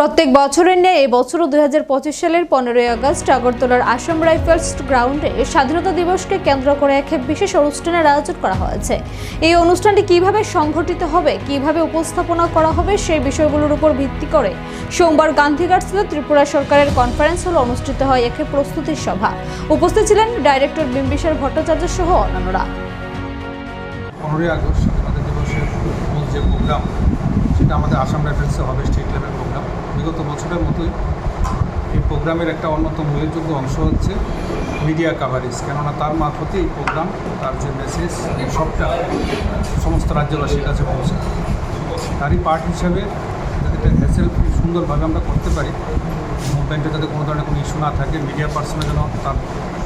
প্রত্যেক বছরের ন্যায় এবছরও দুই হাজার পঁচিশ সালের পনেরোই আগস্ট আগরতলার আসাম রাইফেলস গ্রাউন্ডে স্বাধীনতা দিবসকে কেন্দ্র করে এক বিশেষ অনুষ্ঠানের আয়োজন করা হয়েছে। এই অনুষ্ঠানটি কীভাবে সংঘটিত হবে, কীভাবে উপস্থাপনা করা হবে সেই বিষয়গুলোর উপর ভিত্তি করে সোমবার গান্ধীঘাটস্থিত ত্রিপুরা সরকারের কনফারেন্স হলে অনুষ্ঠিত হয় এক প্রস্তুতি সভা। উপস্থিত ছিলেন ডাইরেক্টর বিম্বিসার ভট্টাচার্য সহ অন্যান্যরা। সেটা আমাদের আসাম রাইফেলসে হবে, স্টেট লেভেল বছরের মতোই এই প্রোগ্রামের একটা অন্যতম উল্লেখযোগ্য অংশ হচ্ছে মিডিয়া কাভারেজ কেননা তার মারফতে এই প্রোগ্রাম, তার যে মেসেজ সবটা সমস্ত রাজ্যবাসীর কাছে পৌঁছে। তারই পার্ট হিসাবে যাতে এটা হ্যাসেল সুন্দরভাবে আমরা করতে পারি মুভমেন্টে যাতে কোনো ধরনের কোনো ইস্যু না থাকে মিডিয়া পার্সনের যেন তার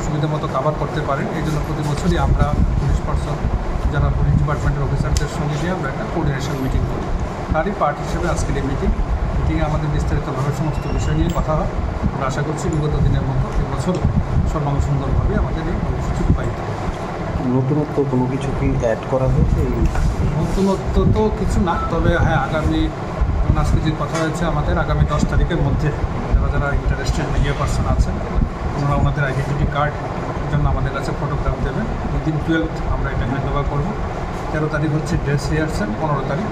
সুবিধা মতো কাভার করতে পারেন, এই জন্য প্রতি বছরই আমরা পুলিশ পার্সন যারা পুলিশ ডিপার্টমেন্টের অফিসারদের সঙ্গে নিয়ে আমরা একটা কোঅর্ডিনেশন মিটিং করি। তারই পার্ট হিসেবে আজকের এই মিটিং মিটিংয়ে আমাদের বিস্তারিতভাবে সমস্ত বিষয় নিয়ে কথা হয়। আমরা আশা করছি বিগত দিনের মতো এবছর সর্বাঙ্গ সুন্দরভাবে আমাদের এই কর্মসূচি রূপায়িত হবে। নতুনত্ব কোনো কিছু কি অ্যাড করা হয়েছে নতুনত্ব তো কিছু না তবে হ্যাঁ আগামী আজকে যে কথা হয়েছে আমাদের আগামী দশ তারিখের মধ্যে যারা যারা ইন্টারেস্টেড মিডিয়া পার্সন আছেন ওনারা ওনাদের আইডেন্টিটি কার্ড জন্য আমাদের কাছে ফটোগ্রাফ দেবেন। উইদিন টুয়েলভ আমরা এটা হ্যান্ড ওভার করব। তেরো তারিখ হচ্ছে ড্রেস রিহার্সেল পনেরো তারিখ।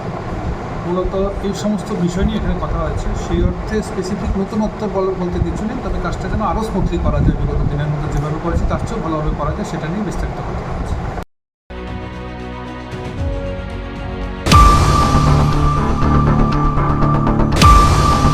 মূলত এই সমস্ত বিষয় নিয়ে এখানে কথা হয়েছে। সেই অর্থে স্পেসিফিক নতুনত্ব বল- বলতে কিছু নেই, তবে কাজটা যেন আরও স্মুথলি করা যায় বিগত দিনের মধ্যে যেভাবে করেছে, তার চেয়েও ভালোভাবে করা যায়, সেটা নিয়ে বিস্তারিত কথা।